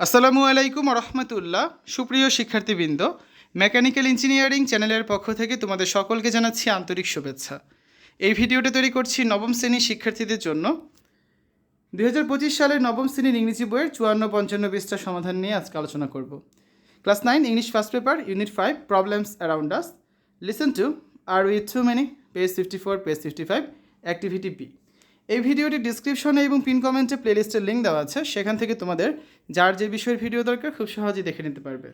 আসসালামু আলাইকুম রহমতুল্লাহ সুপ্রিয় শিক্ষার্থীবৃন্দ, মেকানিক্যাল ইঞ্জিনিয়ারিং চ্যানেলের পক্ষ থেকে তোমাদের সকলকে জানাচ্ছি আন্তরিক শুভেচ্ছা। এই ভিডিওটা তৈরি করছি নবম শ্রেণির শিক্ষার্থীদের জন্য। দুই হাজার পঁচিশ সালের নবম শ্রেণির ইংরেজি বইয়ের চুয়ান্ন পঞ্চান্ন পৃষ্ঠা সমাধান নিয়ে আজকে আলোচনা করব। Class nine, English first paper, unit five, problems around us. Listen to or with to many page fifty four page fifty five activity B এই ভিডিওটি ডিসক্রিপশনে এবং পিন কমেন্টে প্লেলিস্টের লিঙ্ক দেওয়া আছে। সেখান থেকে তোমাদের যার যে বিষয়ের ভিডিও দরকার, খুব সহজেই দেখে নিতে পারবে।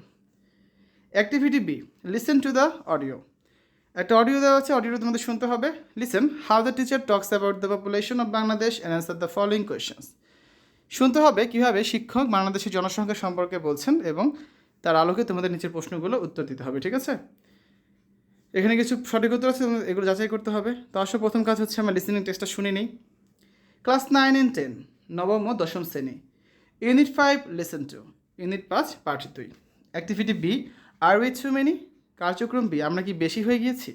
Activity B listen to the audio একটা অডিও দেওয়া আছে অডিও তোমাদের শুনতে হবে। Listen how the teacher talks about the population of Bangladesh and answer the following questions শুনতে হবে কীভাবে শিক্ষক বাংলাদেশের জনসংখ্যা সম্পর্কে বলছেন এবং তার আলোকে তোমাদের নিচের প্রশ্নগুলো উত্তর দিতে হবে, ঠিক আছে? এখানে কিছু সঠিক উত্তর আছে, এগুলো যাচাই করতে হবে। তো আসলে প্রথম কাজ হচ্ছে আমরা লিসেনিং টেস্টটা শুনে নিই। ক্লাস নাইন অ্যান্ড টেন, নবম ও দশম শ্রেণি। Unit five, lesson two. Unit পাঁচ, পার্ট দুই। Activity B, are with too many? কার্যক্রম বি, আমরা কি বেশি হয়ে গিয়েছি?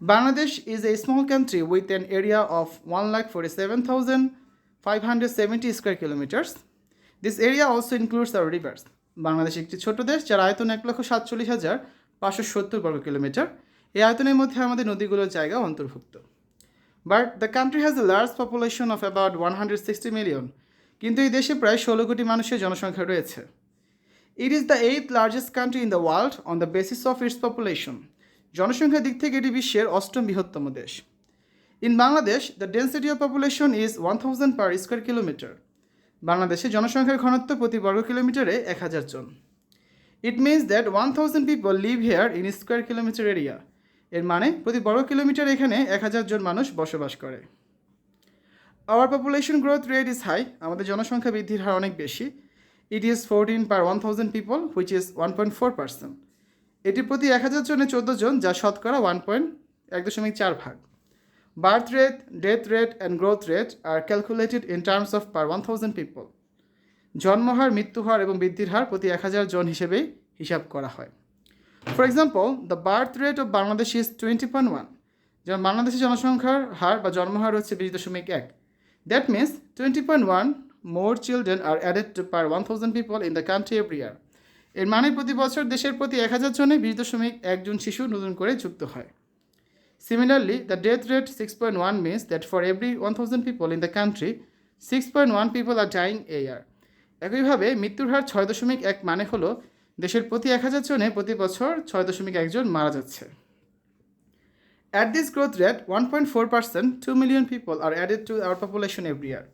Bangladesh is a small country with an area of one lakh forty seven thousand five hundred seventy square kilometres this area also includes our rivers Bangladesh একটি ছোট দেশ, যার আয়তন এক লক্ষ সাতচল্লিশ হাজার পাঁচশো সত্তর বর্গ কিলোমিটার। এই আয়তনের মধ্যে আমাদের নদীগুলোর জায়গা অন্তর্ভুক্ত। But the country has a large population of about one hundred sixty million কিন্তু এই দেশে প্রায় ষোলো কোটি মানুষের জনসংখ্যা রয়েছে। It is the eighth largest country in the world on the basis of its population জনসংখ্যার দিক থেকে এটি বিশ্বের অষ্টম বৃহত্তম দেশ। In Bangladesh the density of population is one thousand per square kilometre বাংলাদেশে জনসংখ্যার ঘনত্ব প্রতি বর্গ কিলোমিটারে এক হাজার জন। It means that one thousand people live here in square kilometre area এর মানে প্রতি বর্গ কিলোমিটার এখানে এক হাজার জন মানুষ বসবাস করে। Our population growth rate is high আমাদের জনসংখ্যা বৃদ্ধির হার অনেক বেশি। It is fourteen per one thousand people which is one point four percent এটি প্রতি এক হাজার জনে চোদ্দ জন, যা শতকরা ওয়ান পয়েন্ট এক দশমিক চার ভাগ। Birth rate death rate and growth rate are calculated in terms of per one thousand people জন্মহার, মৃত্যুহার এবং বৃদ্ধির হার প্রতি এক হাজার জন হিসেবেই হিসাব করা হয়। For example the birth rate of Bangladesh is twenty point one যেমন বাংলাদেশের জনসংখ্যার হার বা জন্মহার হচ্ছে বিশ দশমিক এক। That means twenty point one more children are added to per one thousand people in the country every year এর মানে প্রতি বছর দেশের প্রতি এক হাজার জনে বিশ দশমিক একজন শিশু নতুন করে যুক্ত হয়। Similarly the death rate six point one means that for every one thousand people in the country six point one people are dying a year একইভাবে মৃত্যুর হার ছয় দশমিক এক মানে হলো দেশের প্রতি এক হাজার জনে প্রতি বছর ছয় দশমিক একজন মারা যাচ্ছে। At this growth rate one point four percent two million people are added to our population every year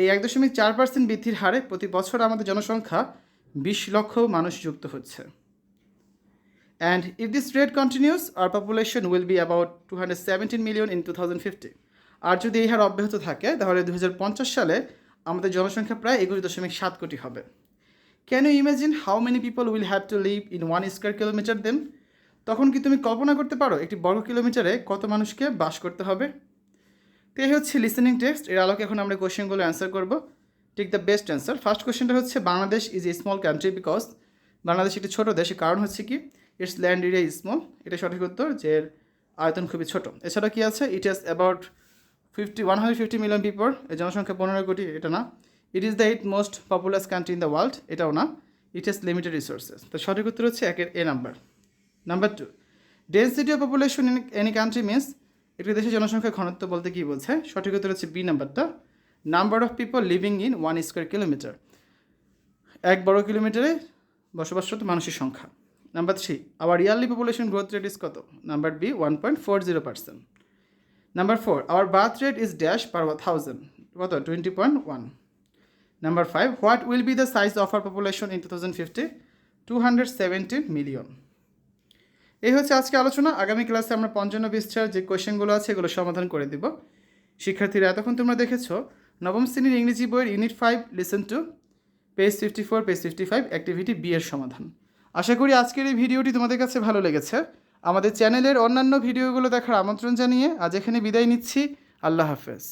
এই এক দশমিক চার পার্সেন্ট বৃদ্ধির হারে প্রতি বছর আমাদের জনসংখ্যা বিশ লক্ষ মানুষ যুক্ত হচ্ছে। And if this rate continues our population will be about two hundred seventeen million in two thousand fifty আর যদি এই হার অব্যাহত থাকে, তাহলে দু হাজার পঞ্চাশ সালে আমাদের জনসংখ্যা প্রায় একুশ দশমিক সাত কোটি হবে। Can you imagine how many people will have to live in one square kilometre then তখন কি তুমি কল্পনা করতে পারো একটি বর্গ কিলোমিটারে কত মানুষকে বাস করতে হবে? তো এই হচ্ছে লিসেনিং টেক্সট এর আলোকে এখন আমরা কোশ্চেনগুলো অ্যান্সার করব। Tick the best answer first কোশ্চেনটা হচ্ছে, Bangladesh is a small country because Bangladesh একটি ছোটো দেশের কারণ হচ্ছে কি? Its land area is small এটা সঠিক উত্তর যে আয়তন খুবই ছোট। এছাড়া কি আছে? It is about fifty one hundred fifty million people এর জনসংখ্যা পনেরো কোটি, এটা না। It is the eight most populous country in the world এটাও না। ইট হ্যাজ লিমিটেড রিসোর্সেস তো সঠিক উত্তর হচ্ছে একের A number. Number two density of population in any country means একটি দেশের জনসংখ্যা ঘনত্ব বলতে কী বলছে সঠিক উত্তর হচ্ছে বি নাম্বারটা। Number of people living in one square kilometre এক বড় কিলোমিটারে বসবাসরত মানুষের সংখ্যা। Number three our yearly population growth rate is কত? Number B one point four zero percent number four our birth rate is dash per thousand কত? Twenty point one number five what will be the size of our population in two thousand fifty two hundred seventeen million এই হচ্ছে আজকে আলোচনা। আগামী ক্লাসে আমরা পঞ্চান্ন পৃষ্ঠার যে কোয়েশ্চেনগুলো আছে, এগুলো সমাধান করে দিব। শিক্ষার্থীরা, এতক্ষণ তোমরা দেখেছ, নবম শ্রেণির ইংরেজি বইয়ের unit five lesson two page fifty four page fifty five activity B এর সমাধান। আশা করি আজকের এই ভিডিওটি তোমাদের কাছে ভালো লেগেছে। আমাদের চ্যানেলের অন্যান্য ভিডিওগুলো দেখার আমন্ত্রণ জানিয়ে আজ এখানে বিদায় নিচ্ছি। আল্লাহ হাফেজ।